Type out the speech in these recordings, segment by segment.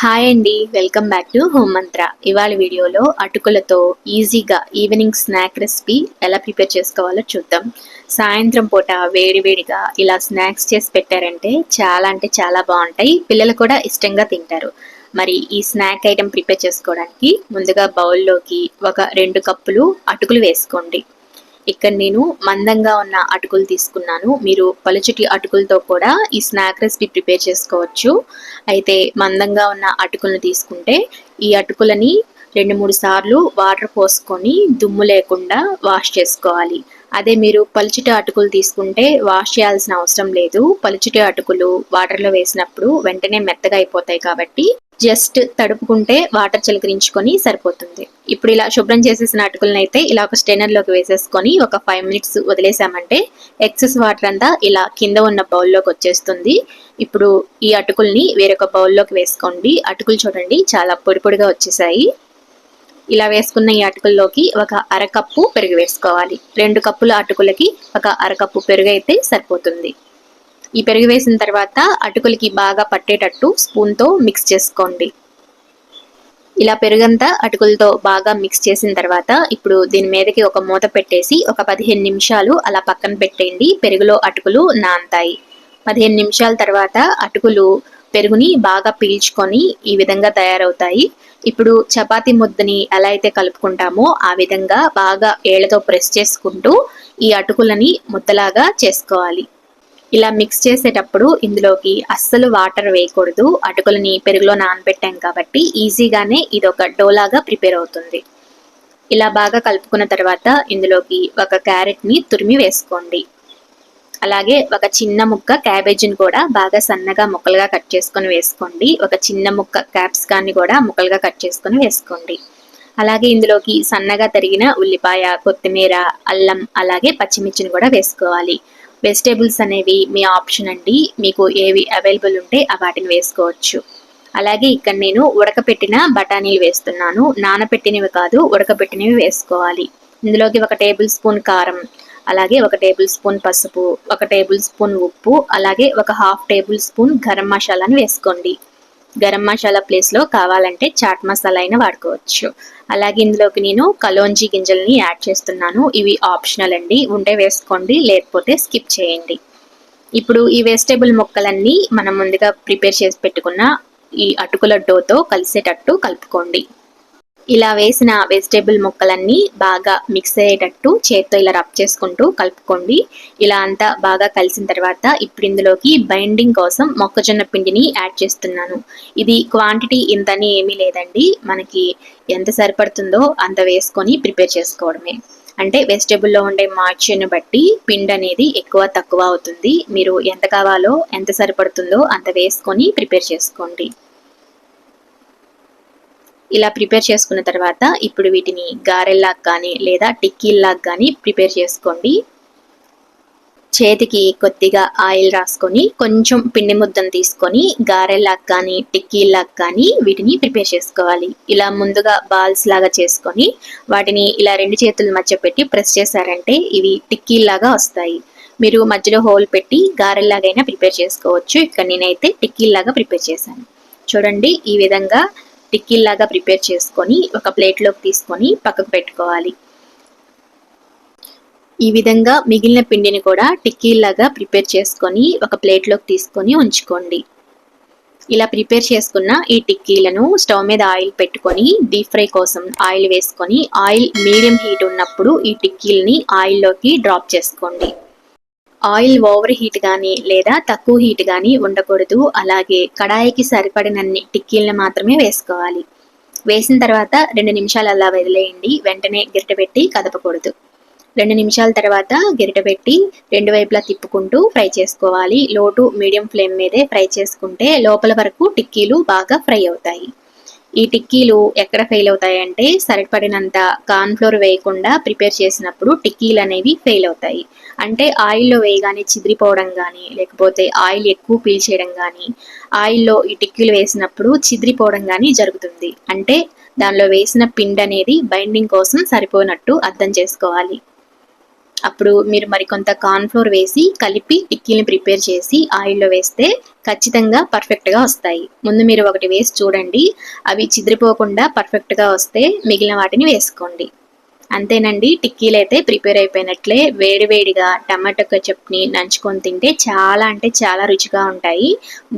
Hi అండి welcome back to home మంత్ర ఇవాళ వీడియోలో అటుకులతో ఈజీగా ఈవినింగ్ స్నాక్ రెసిపీ ఎలా ప్రిపేర్ చేసుకోవాలో చూద్దాం. సాయంత్రం పూట వేడివేడిగా ఇలా స్నాక్స్ చేసి పెట్టారంటే చాలా అంటే చాలా బాగుంటాయి. పిల్లలు కూడా ఇష్టంగా తింటారు. మరి ఈ స్నాక్ ఐటెం ప్రిపేర్ చేసుకోవడానికి ముందుగా బౌల్లోకి ఒక రెండు కప్పులు అటుకులు వేసుకోండి. ఇక్కడ నేను మందంగా ఉన్న అటుకులు తీసుకున్నాను. మీరు పలుచటి అటుకులతో కూడా ఈ స్నాక్ రెసిపీ ప్రిపేర్ చేసుకోవచ్చు. అయితే మందంగా ఉన్న అటుకులను తీసుకుంటే ఈ అటుకులని రెండు మూడు సార్లు వాటర్ పోసుకొని దుమ్ము లేకుండా వాష్ చేసుకోవాలి. అదే మీరు పలుచటి అటుకులు తీసుకుంటే వాష్ చేయాల్సిన అవసరం లేదు. పలుచటి అటుకులు వాటర్లో వేసినప్పుడు వెంటనే మెత్తగా అయిపోతాయి కాబట్టి జస్ట్ తడుపుకుంటే వాటర్ చిలకరించుకొని సరిపోతుంది. ఇప్పుడు ఇలా శుభ్రం చేసేసిన అటుకులను అయితే ఇలా ఒక స్టెనర్లోకి వేసేసుకొని ఒక ఫైవ్ మినిట్స్ వదిలేసామంటే ఎక్సెస్ వాటర్ అంతా ఇలా కింద ఉన్న బౌల్లోకి వచ్చేస్తుంది. ఇప్పుడు ఈ అటుకుల్ని వేరొక బౌల్లోకి వేసుకోండి. అటుకులు చూడండి చాలా పొడి పొడిగా వచ్చేసాయి. ఇలా వేసుకున్న ఈ అటుకుల్లోకి ఒక అరకప్పు పెరుగు వేసుకోవాలి. రెండు కప్పుల అటుకులకి ఒక అరకప్పు పెరుగు అయితే సరిపోతుంది. ఈ పెరుగు వేసిన తర్వాత అటుకులకి బాగా పట్టేటట్టు స్పూన్తో మిక్స్ చేసుకోండి. ఇలా పెరుగంతా అటుకులతో బాగా మిక్స్ చేసిన తర్వాత ఇప్పుడు దీని మీదకి ఒక మూత పెట్టేసి ఒక పదిహేను నిమిషాలు అలా పక్కన పెట్టేయండి. పెరుగులో అటుకులు నాంతాయి పదిహేను నిమిషాల తర్వాత అటుకులు పెరుగుని బాగా పీల్చుకొని ఈ విధంగా తయారవుతాయి. ఇప్పుడు చపాతీ ముద్దని ఎలా అయితే కలుపుకుంటామో ఆ విధంగా బాగా ఏళ్ళతో ప్రెస్ చేసుకుంటూ ఈ అటుకులని ముద్దలాగా చేసుకోవాలి. ఇలా మిక్స్ చేసేటప్పుడు ఇందులోకి అస్సలు వాటర్ వేయకూడదు. అటుకులని పెరుగులో నానబెట్టాం కాబట్టి ఈజీగానే ఇది ఒక డోలాగా ప్రిపేర్ అవుతుంది. ఇలా బాగా కలుపుకున్న తర్వాత ఇందులోకి ఒక క్యారెట్ని తురిమి వేసుకోండి. అలాగే ఒక చిన్న ముక్క క్యాబేజీని కూడా బాగా సన్నగా ముక్కలుగా కట్ చేసుకొని వేసుకోండి. ఒక చిన్న ముక్క క్యాప్సికాన్ని కూడా ముక్కలుగా కట్ చేసుకొని వేసుకోండి. అలాగే ఇందులోకి సన్నగా తరిగిన ఉల్లిపాయ కొత్తిమీర అల్లం అలాగే పచ్చిమిర్చిని కూడా వేసుకోవాలి. వెజిటేబుల్స్ అనేవి మీ ఆప్షన్ అండి. మీకు ఏవి అవైలబుల్ ఉంటే ఆ వాటిని వేసుకోవచ్చు. అలాగే ఇక్కడ నేను ఉడకపెట్టిన బఠానీలు వేస్తున్నాను. నానపెట్టినవి కాదు ఉడకపెట్టినవి వేసుకోవాలి. ఇందులోకి ఒక టేబుల్ స్పూన్ కారం అలాగే ఒక టేబుల్ స్పూన్ పసుపు ఒక టేబుల్ స్పూన్ ఉప్పు అలాగే ఒక హాఫ్ టేబుల్ స్పూన్ గరం మసాలాను వేసుకోండి. గరం మసాలా ప్లేస్లో కావాలంటే చాట్ మసాలా అయినా వాడుకోవచ్చు. అలాగే ఇందులోకి నేను కలోంజీ గింజల్ని యాడ్ చేస్తున్నాను. ఇవి ఆప్షనల్ అండి. ఉంటే వేసుకోండి లేకపోతే స్కిప్ చేయండి. ఇప్పుడు ఈ వెజిటేబుల్ మొక్కలన్నీ మనం ముందుగా ప్రిపేర్ చేసి పెట్టుకున్న ఈ అటుకుల డోతో కలిసేటట్టు కలుపుకోండి. ఇలా వేసిన వెజిటేబుల్ ముక్కలన్నీ బాగా మిక్స్ అయ్యేటట్టు చేత్తో ఇలా రబ్ చేసుకుంటూ కలుపుకోండి. ఇలా అంతా బాగా కలిసిన తర్వాత ఇప్పుడు ఇందులోకి బైండింగ్ కోసం మొక్కజొన్న పిండిని యాడ్ చేస్తున్నాను. ఇది క్వాంటిటీ ఇంతని ఏమీ లేదండి. మనకి ఎంత సరిపడుతుందో అంత వేసుకొని ప్రిపేర్ చేసుకోవడమే. అంటే వెజిటేబుల్లో ఉండే మార్చిని బట్టి పిండి అనేది ఎక్కువ తక్కువ అవుతుంది. మీరు ఎంత కావాలో ఎంత సరిపడుతుందో అంత వేసుకొని ప్రిపేర్ చేసుకోండి. ఇలా ప్రిపేర్ చేసుకున్న తర్వాత ఇప్పుడు వీటిని గారెల్లాగా కానీ లేదా టిక్కీల్లాగా కానీ ప్రిపేర్ చేసుకోండి. చేతికి కొద్దిగా ఆయిల్ రాసుకొని కొంచెం పిండి ముద్దను తీసుకొని గారెలాగా కానీ టిక్కీలాగా కానీ వీటిని ప్రిపేర్ చేసుకోవాలి. ఇలా ముందుగా బాల్స్ లాగా చేసుకొని వాటిని ఇలా రెండు చేతుల మధ్య పెట్టి ప్రెస్ చేశారంటే ఇవి టిక్కీల్లాగా వస్తాయి. మీరు మధ్యలో హోల్ పెట్టి గారెల్లాగైనా ప్రిపేర్ చేసుకోవచ్చు. ఇక్కడ నేనైతే టిక్కీల్లాగా ప్రిపేర్ చేశాను. చూడండి ఈ విధంగా టిక్కీల్లాగా ప్రిపేర్ చేసుకొని ఒక ప్లేట్లోకి తీసుకొని పక్కకు పెట్టుకోవాలి. ఈ విధంగా మిగిలిన పిండిని కూడా టిక్కీల్లాగా ప్రిపేర్ చేసుకొని ఒక ప్లేట్లోకి తీసుకొని ఉంచుకోండి. ఇలా ప్రిపేర్ చేసుకున్న ఈ టిక్కీలను స్టవ్ మీద ఆయిల్ పెట్టుకొని డీప్ ఫ్రై కోసం ఆయిల్ వేసుకొని ఆయిల్ మీడియం హీట్ ఉన్నప్పుడు ఈ టిక్కీల్ని ఆయిల్లోకి డ్రాప్ చేసుకోండి. ఆయిల్ ఓవర్ హీట్ కానీ లేదా తక్కువ హీట్ కానీ ఉండకూడదు. అలాగే కడాయికి సరిపడినన్ని టిక్కీలను మాత్రమే వేసుకోవాలి. వేసిన తర్వాత రెండు నిమిషాలు అలా వదిలేయండి. వెంటనే గిరిట పెట్టి కదపకూడదు. రెండు నిమిషాల తర్వాత గిరిట పెట్టి రెండు వైపులా తిప్పుకుంటూ ఫ్రై చేసుకోవాలి. లో టు మీడియం ఫ్లేమ్ మీదే ఫ్రై చేసుకుంటే లోపల వరకు టిక్కీలు బాగా ఫ్రై అవుతాయి. ఈ టిక్కీలు ఎక్కడ ఫెయిల్ అవుతాయంటే సరిపడినంత కార్న్ఫ్లోర్ వేయకుండా ప్రిపేర్ చేసినప్పుడు టిక్కీలు అనేవి ఫెయిల్ అవుతాయి. అంటే ఆయిల్లో వేయగానే చిదిరిపోవడం కానీ లేకపోతే ఆయిల్ ఎక్కువ పీల్చేయడం కానీ ఆయిల్లో ఈ టిక్కీలు వేసినప్పుడు చిదిరిపోవడం కానీ జరుగుతుంది. అంటే దానిలో వేసిన పిండి అనేది బైండింగ్ కోసం సరిపోయినట్టు అర్థం చేసుకోవాలి. అప్పుడు మీరు మరికొంత కార్న్ఫ్లోర్ వేసి కలిపి టిక్కీని ప్రిపేర్ చేసి ఆయిల్లో వేస్తే ఖచ్చితంగా పర్ఫెక్ట్గా వస్తాయి. ముందు మీరు ఒకటి వేసి చూడండి. అవి చిదిరిపోకుండా పర్ఫెక్ట్గా వస్తే మిగిలిన వాటిని వేసుకోండి. అంతేనండి టిక్కీలు అయితే ప్రిపేర్ అయిపోయినట్లే. వేడివేడిగా టమాటో చట్నీ నంచుకొని తింటే చాలా అంటే చాలా రుచిగా ఉంటాయి.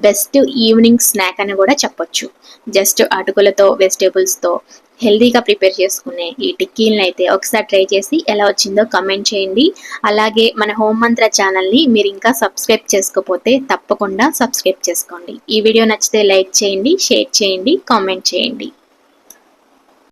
బెస్ట్ ఈవినింగ్ స్నాక్ అని కూడా చెప్పొచ్చు. జస్ట్ అటుకులతో వెజిటేబుల్స్తో హెల్దీగా ప్రిపేర్ చేసుకునే ఈ టిక్కీలను అయితే ఒకసారి ట్రై చేసి ఎలా వచ్చిందో కమెంట్ చేయండి. అలాగే మన హోమ్ మంత్ర ఛానల్ని మీరు ఇంకా సబ్స్క్రైబ్ చేసుకోకపోతే తప్పకుండా సబ్స్క్రైబ్ చేసుకోండి. ఈ వీడియో నచ్చితే లైక్ చేయండి షేర్ చేయండి కామెంట్ చేయండి.